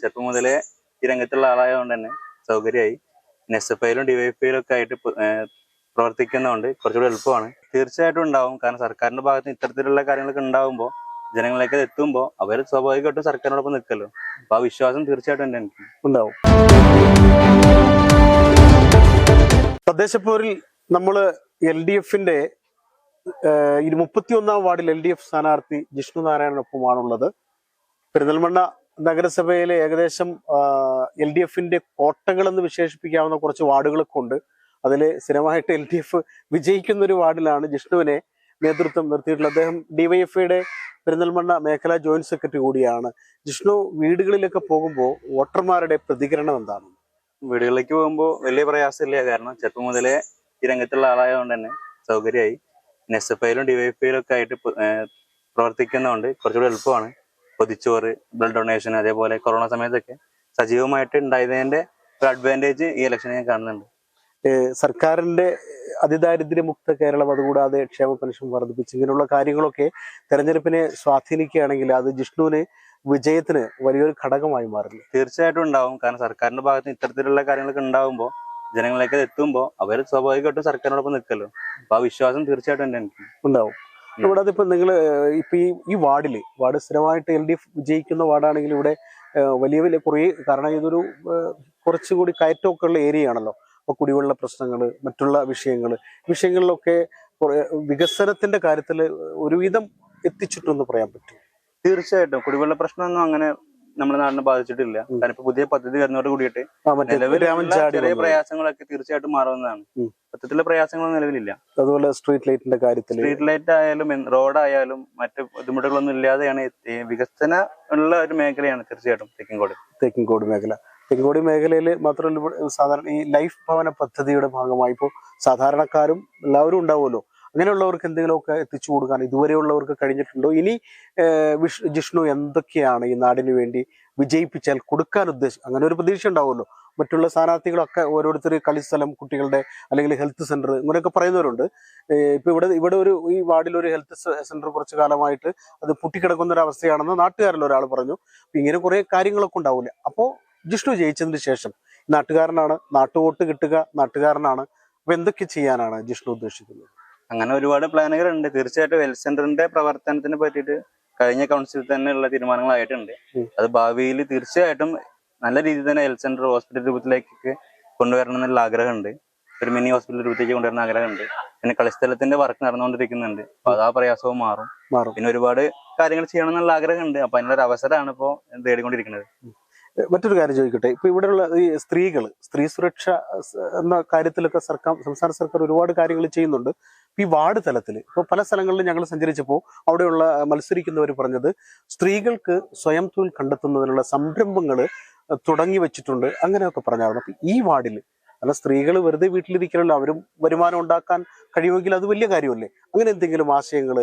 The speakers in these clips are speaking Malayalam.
ചെറുപ്പം മുതലേ ഈ രംഗത്തുള്ള ആളായതുകൊണ്ട് തന്നെ സൗകര്യമായി. എസ് എഫ് ഐയിലും ഡിവൈഎഫ്ഐയിലും ഒക്കെ ആയിട്ട് പ്രവർത്തിക്കുന്നതുകൊണ്ട് കുറച്ചുകൂടി എളുപ്പമാണ്. തീർച്ചയായിട്ടും ഉണ്ടാവും. കാരണം സർക്കാരിന്റെ ഭാഗത്ത് ഇത്തരത്തിലുള്ള കാര്യങ്ങളൊക്കെ ഉണ്ടാവുമ്പോൾ ജനങ്ങളിലേക്ക് എത്തുമ്പോൾ അവർ സ്വാഭാവികമായിട്ടും സർക്കാരിനോടൊപ്പം നിൽക്കല്ലോ. അപ്പൊ ആ വിശ്വാസം തീർച്ചയായിട്ടും എനിക്ക് ഉണ്ടാവും. തദ്ദേശപ്പോരിൽ നമ്മൾ എൽ ഡി എഫിന്റെ മുപ്പത്തി ഒന്നാം വാർഡിൽ എൽ ഡി എഫ് സ്ഥാനാർത്ഥി ജിഷ്ണു നാരായണനൊപ്പമാണുള്ളത്. പെരിന്തൽമണ്ണ നഗരസഭയിലെ ഏകദേശം എൽ ഡി എഫിന്റെ കോട്ടകൾ എന്ന് വിശേഷിപ്പിക്കാവുന്ന കുറച്ച് വാർഡുകളൊക്കെ ഉണ്ട്. അതിൽ സ്ഥിരമായിട്ട് എൽ ഡി എഫ് വിജയിക്കുന്ന ഒരു വാർഡിലാണ് ജിഷ്ണുവിനെ നേതൃത്വം നിർത്തിയിട്ടുള്ളത്. അദ്ദേഹം ഡിവൈഎഫ്ഐയുടെ പെരിന്തൽമണ്ണ മേഖലാ ജോയിന്റ് സെക്രട്ടറി കൂടിയാണ്. ജിഷ്ണു വീടുകളിലൊക്കെ പോകുമ്പോൾ വോട്ടർമാരുടെ പ്രതികരണം എന്താണ്? വീടുകളിലേക്ക് പോകുമ്പോൾ വലിയ പ്രയാസമില്ല. കാരണം ചെറുപ്പം മുതലേ ഈ രംഗത്തുള്ള ആളായതുകൊണ്ട് തന്നെ സൗകര്യമായി. എസ് എഫ് ഐയിലും ഡിവൈഎഫ്ഐയിലും ഒക്കെ ആയിട്ട് പ്രവർത്തിക്കുന്നതുകൊണ്ട് കുറച്ചുകൂടി എളുപ്പമാണ്. പൊതിച്ചോറ് ബ്ലഡ് ഡൊണേഷൻ അതേപോലെ കൊറോണ സമയത്തൊക്കെ സജീവമായിട്ട് ഉണ്ടായതിന്റെ ഒരു അഡ്വാന്റേജ് ഈ ഇലക്ഷനെ ഞാൻ കാണുന്നുണ്ട്. സർക്കാരിന്റെ അതിദാരിദ്ര്യമുക്ത കേരളം അതുകൂടാതെ ക്ഷേമ പെൻഷൻ വർദ്ധിപ്പിച്ച് ഇങ്ങനെയുള്ള കാര്യങ്ങളൊക്കെ തെരഞ്ഞെടുപ്പിനെ സ്വാധീനിക്കുകയാണെങ്കിൽ അത് ജിഷ്ണുവിന് വിജയത്തിന് വലിയൊരു ഘടകമായി മാറില്ല? തീർച്ചയായിട്ടും ഉണ്ടാവും. കാരണം സർക്കാരിന്റെ ഭാഗത്ത് ഇത്തരത്തിലുള്ള കാര്യങ്ങളൊക്കെ ഉണ്ടാവുമ്പോൾ ജനങ്ങളിലേക്ക് എത്തുമ്പോൾ അവർ സ്വാഭാവികമായിട്ടും സർക്കാരിനോടൊപ്പം നിൽക്കല്ലോ. അപ്പൊ ആ വിശ്വാസം തീർച്ചയായിട്ടും ഉണ്ട് എനിക്ക് ഉണ്ടാവും. ഇവിടെ അതിപ്പോ നിങ്ങൾ ഇപ്പൊ ഈ ഈ വാർഡിൽ വാർഡ് സ്ഥിരമായിട്ട് എൽ ഡി എഫ് വിജയിക്കുന്ന വാർഡാണെങ്കിൽ ഇവിടെ വലിയ വലിയ കുറേ കാരണം ഇതൊരു കുറച്ചുകൂടി കയറ്റമൊക്കെ ഉള്ള ഏരിയ ആണല്ലോ അപ്പൊ കുടിവെള്ള പ്രശ്നങ്ങൾ മറ്റുള്ള വിഷയങ്ങൾ വിഷയങ്ങളിലൊക്കെ വികസനത്തിന്റെ കാര്യത്തിൽ ഒരുവിധം എത്തിച്ചിട്ടുണ്ടെന്ന് പറയാൻ പറ്റും. തീർച്ചയായിട്ടും. കുടിവെള്ള പ്രശ്നമൊന്നും അങ്ങനെ നമ്മുടെ നാടിനെ ബാധിച്ചിട്ടില്ല. കാരണം ഇപ്പൊ പുതിയ പദ്ധതി വരുന്നതോട് കൂടിയിട്ട് ചെറിയ. പ്രയാസങ്ങളൊക്കെ തീർച്ചയായിട്ടും മാറുന്നതാണ് മൊത്തത്തിലുള്ള പ്രയാസങ്ങൾ നിലവിലില്ല. അതുപോലെ സ്ട്രീറ്റ് ലൈറ്റിന്റെ കാര്യത്തിൽ സ്ട്രീറ്റ് ലൈറ്റ് ആയാലും റോഡായാലും മറ്റ് ബുദ്ധിമുട്ടുകളൊന്നും ഇല്ലാതെയാണ് വികസന ഉള്ള ഒരു മേഖലയാണ് തീർച്ചയായിട്ടും തെക്കിൻകോട്. തെക്കിൻകോട് മേഖല. തെക്കിൻകോട് മേഖലയിൽ മാത്രമല്ല സാധാരണ ഈ ലൈഫ് ഭവന പദ്ധതിയുടെ ഭാഗമായി ഇപ്പോൾ സാധാരണക്കാരും എല്ലാവരും ഉണ്ടാവുമല്ലോ. അങ്ങനെയുള്ളവർക്ക് എന്തെങ്കിലുമൊക്കെ എത്തിച്ചു കൊടുക്കാൻ ഇതുവരെയുള്ളവർക്ക് കഴിഞ്ഞിട്ടുണ്ടോ? ഇനി വിഷ് ജിഷ്ണു എന്തൊക്കെയാണ് ഈ നാടിന് വേണ്ടി വിജയിപ്പിച്ചാൽ കൊടുക്കാൻ ഉദ്ദേശം അങ്ങനെ ഒരു പ്രതീക്ഷ ഉണ്ടാവുമല്ലോ. മറ്റുള്ള സ്ഥാനാർത്ഥികളൊക്കെ ഓരോരുത്തർ കളിസ്ഥലം കുട്ടികളുടെ അല്ലെങ്കിൽ ഹെൽത്ത് സെന്റർ ഇങ്ങനെയൊക്കെ പറയുന്നവരുണ്ട്. ഇപ്പൊ ഇവിടെ ഇവിടെ ഒരു ഈ വാർഡിൽ ഒരു ഹെൽത്ത് സെന്റർ കുറച്ചു കാലമായിട്ട് അത് പൊട്ടിക്കിടക്കുന്ന ഒരു അവസ്ഥയാണെന്ന് നാട്ടുകാരിൽ ഒരാൾ പറഞ്ഞു. ഇങ്ങനെ കുറെ കാര്യങ്ങളൊക്കെ ഉണ്ടാവില്ല. അപ്പോ ജിഷ്ണു ജയിച്ചതിന് ശേഷം നാട്ടുകാരനാണ് നാട്ടുവോട്ട് കിട്ടുക നാട്ടുകാരനാണ്. അപ്പൊ എന്തൊക്കെ ചെയ്യാനാണ് ജിഷ്ണു ഉദ്ദേശിക്കുന്നത്? അങ്ങനെ ഒരുപാട് പ്ലാനുകൾ ഉണ്ട് തീർച്ചയായിട്ടും ഹെൽത്ത് സെന്ററിന്റെ പ്രവർത്തനത്തിനെ പറ്റിയിട്ട് കഴിഞ്ഞ കൗൺസിലിൽ തന്നെ ഉള്ള തീരുമാനങ്ങളായിട്ടുണ്ട്. അത് ഭാവിയിൽ തീർച്ചയായിട്ടും നല്ല രീതിയിൽ തന്നെ ഹെൽത്ത് സെന്റർ ഹോസ്പിറ്റൽ രൂപത്തിലേക്ക് കൊണ്ടുവരണം എന്നുള്ള ആഗ്രഹമുണ്ട്. ഒരു മിനി ഹോസ്പിറ്റൽ രൂപത്തിലേക്ക് കൊണ്ടുവരുന്ന ആഗ്രഹമുണ്ട്. പിന്നെ കളിസ്ഥലത്തിന്റെ വർക്ക് നടന്നുകൊണ്ടിരിക്കുന്നുണ്ട്. അപ്പൊ അത് ആ പ്രയാസവും മാറും. മാറും. പിന്നെ ഒരുപാട് കാര്യങ്ങൾ ചെയ്യണം എന്നുള്ള ആഗ്രഹമുണ്ട്. അപ്പൊ അതിനുള്ള ഒരു അവസരമാണ് ഇപ്പോ തേടിക്കൊണ്ടിരിക്കുന്നത്. മറ്റൊരു കാര്യം ചോദിക്കട്ടെ. ഇപ്പൊ ഇവിടെയുള്ള ഈ സ്ത്രീകൾ സ്ത്രീ സുരക്ഷ എന്ന കാര്യത്തിലൊക്കെ സർക്കാർ സംസ്ഥാന സർക്കാർ ഒരുപാട് കാര്യങ്ങൾ ചെയ്യുന്നുണ്ട്. ഈ വാർഡ് തലത്തിൽ ഇപ്പൊ പല സ്ഥലങ്ങളിലും ഞങ്ങൾ സഞ്ചരിച്ചപ്പോൾ അവിടെയുള്ള മത്സരിക്കുന്നവർ പറഞ്ഞത് സ്ത്രീകൾക്ക് സ്വയം തൊഴിൽ കണ്ടെത്തുന്നതിനുള്ള സംരംഭങ്ങൾ തുടങ്ങി വെച്ചിട്ടുണ്ട് അങ്ങനെയൊക്കെ പറഞ്ഞായിരുന്നു. അപ്പൊ ഈ വാർഡിൽ അല്ല സ്ത്രീകൾ വെറുതെ വീട്ടിലിരിക്കലല്ലോ അവരും വരുമാനം ഉണ്ടാക്കാൻ കഴിയുമെങ്കിൽ അത് വലിയ കാര്യമല്ലേ? അങ്ങനെ എന്തെങ്കിലും ആശയങ്ങൾ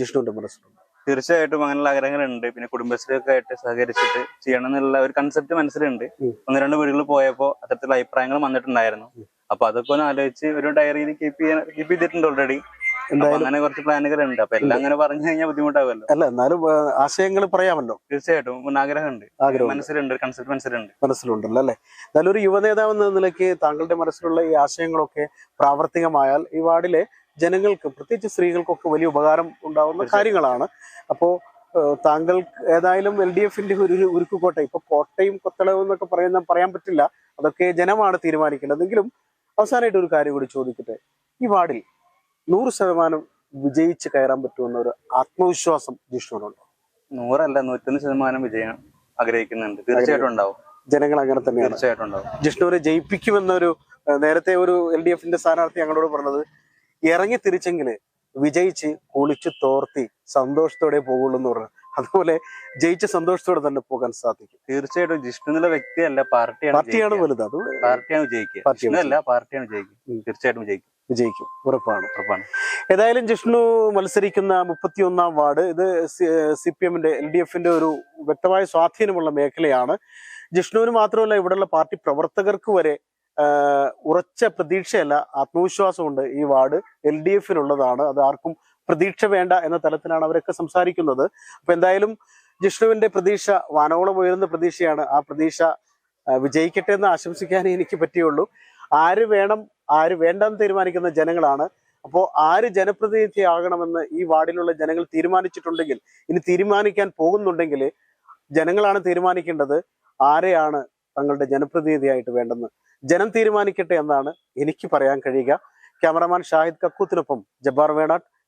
ജിഷ്ണുവിന്റെ മനസ്സിലുണ്ട്? തീർച്ചയായിട്ടും അങ്ങനെയുള്ള ആഗ്രഹങ്ങളുണ്ട്. പിന്നെ കുടുംബശ്രീയൊക്കെ ആയിട്ട് സഹകരിച്ചിട്ട് ചെയ്യണം എന്നുള്ള ഒരു കൺസെപ്റ്റ് മനസ്സിലുണ്ട്. ഒന്ന് രണ്ട് വീടുകളിൽ പോയപ്പോൾ അത്തരത്തിലുള്ള അഭിപ്രായങ്ങൾ വന്നിട്ടുണ്ടായിരുന്നു. അപ്പൊ അതൊക്കെ ഒന്ന് ആലോചിച്ച് ഒരു ഡയറിയിൽ കീപ്പ് ചെയ്യാൻ കീപ്പ് ചെയ്തിട്ടുണ്ട് ഓൾറെഡി അങ്ങനെ കുറച്ച് പ്ലാനുകൾ ഉണ്ട്. അപ്പൊ എല്ലാം അങ്ങനെ പറഞ്ഞു കഴിഞ്ഞാൽ ബുദ്ധിമുട്ടാവുമല്ലോ അല്ല എന്നാലും ആശയങ്ങൾ പറയാമല്ലോ? തീർച്ചയായിട്ടും. ആഗ്രഹമുണ്ട്. ആഗ്രഹം മനസ്സിലുണ്ട് കൺസെപ്റ്റ് മനസ്സിലുണ്ട്. മനസ്സിലുണ്ടല്ലോ അല്ലെ? എന്നാലും ഒരു യുവനേതാവ് എന്ന നിലയ്ക്ക് താങ്കളുടെ മനസ്സിലുള്ള ഈ ആശയങ്ങളൊക്കെ പ്രാവർത്തികമായാൽ ഈ വാർഡിലെ ജനങ്ങൾക്ക് പ്രത്യേകിച്ച് സ്ത്രീകൾക്കൊക്കെ വലിയ ഉപകാരം ഉണ്ടാവുന്ന കാര്യങ്ങളാണ്. അപ്പോ ഏഹ്, താങ്കൾ ഏതായാലും എൽ ഡി എഫിന്റെ ഒരു ഉരുക്കുകോട്ട ഇപ്പൊ കോട്ടയും കൊത്തളവും എന്നൊക്കെ പറയുന്ന പറയാൻ പറ്റില്ല. അതൊക്കെ ജനമാണ് തീരുമാനിക്കേണ്ടത്. എങ്കിലും അവസാനമായിട്ട് ഒരു കാര്യം കൂടി ചോദിക്കട്ടെ? ഈ വാർഡിൽ നൂറ് ശതമാനം വിജയിച്ച് കയറാൻ പറ്റുമെന്ന ഒരു ആത്മവിശ്വാസം ജിഷ്ണുവിനുണ്ടോ? നൂറല്ല നൂറ്റൊന്ന് ശതമാനം വിജയം ആഗ്രഹിക്കുന്നുണ്ട്. തീർച്ചയായിട്ടും ഉണ്ടാവും. ജനങ്ങൾ അങ്ങനെ തന്നെ തീർച്ചയായിട്ടും ഉണ്ടാവും. ജിഷ്ണുവിനെ ജയിപ്പിക്കുമെന്നൊരു ഒരു നേരത്തെ ഒരു എൽ ഡി എഫിന്റെ സ്ഥാനാർത്ഥി ഞങ്ങളോട് പറഞ്ഞത് ഇറങ്ങി തിരിച്ചെങ്കിൽ വിജയിച്ച് കുളിച്ച് തോർത്തി സന്തോഷത്തോടെ പോകുള്ളൂ എന്ന് പറഞ്ഞു. അതുപോലെ ജയിച്ച സന്തോഷത്തോടെ തന്നെ പോകാൻ സാധിക്കും. തീർച്ചയായിട്ടും ജിഷ്ണു എന്നുള്ള വ്യക്തിയല്ല പാർട്ടിയാണ് പാർട്ടിയാണ്. വലുത് അത് പാർട്ടിയാണ് ജയിക്കുക. പാർട്ടിയല്ല പാർട്ടിയാണ് ജയിക്കുക. തീർച്ചയായിട്ടും ജയിക്കും. വിജയിക്കും ഉറപ്പാണ്. ഉറപ്പാണ്. ഏതായാലും ജിഷ്ണു മത്സരിക്കുന്ന മുപ്പത്തിയൊന്നാം വാർഡ് ഇത് സി പി എമ്മിന്റെ എൽ ഡി എഫിന്റെ ഒരു വ്യക്തമായ സ്വാധീനമുള്ള മേഖലയാണ്. ജിഷ്ണുവിന് മാത്രമല്ല ഇവിടെയുള്ള പാർട്ടി പ്രവർത്തകർക്ക് വരെ ഉറച്ച പ്രതീക്ഷയല്ല ആത്മവിശ്വാസമുണ്ട് ഈ വാർഡ് എൽ ഡി എഫിനുള്ളതാണ് അത് ആർക്കും പ്രതീക്ഷ വേണ്ട എന്ന തലത്തിലാണ് അവരൊക്കെ സംസാരിക്കുന്നത്. അപ്പൊ എന്തായാലും ജിഷ്ണുവിന്റെ പ്രതീക്ഷ വാനോളം ഉയർന്ന പ്രതീക്ഷയാണ്. ആ പ്രതീക്ഷ വിജയിക്കട്ടെ എന്ന് ആശംസിക്കാനേ എനിക്ക് പറ്റിയുള്ളൂ. ആര് വേണം ആര് വേണ്ടെന്ന് തീരുമാനിക്കുന്ന ജനങ്ങളാണ്. അപ്പോൾ ആര് ജനപ്രതിനിധി ആകണമെന്ന് ഈ വാർഡിലുള്ള ജനങ്ങൾ തീരുമാനിച്ചിട്ടുണ്ടെങ്കിൽ ഇനി തീരുമാനിക്കാൻ പോകുന്നുണ്ടെങ്കിൽ ജനങ്ങളാണ് തീരുമാനിക്കേണ്ടത് ആരെയാണ് തങ്ങളുടെ ജനപ്രതിനിധിയായിട്ട് വേണ്ടെന്ന്. ജനം തീരുമാനിക്കട്ടെ എന്നാണ് എനിക്ക് പറയാൻ കഴിയുക. ക്യാമറമാൻ ഷാഹിദ് കക്കൂത്തിനൊപ്പം ജബ്ബാർ വേണാട്ട്.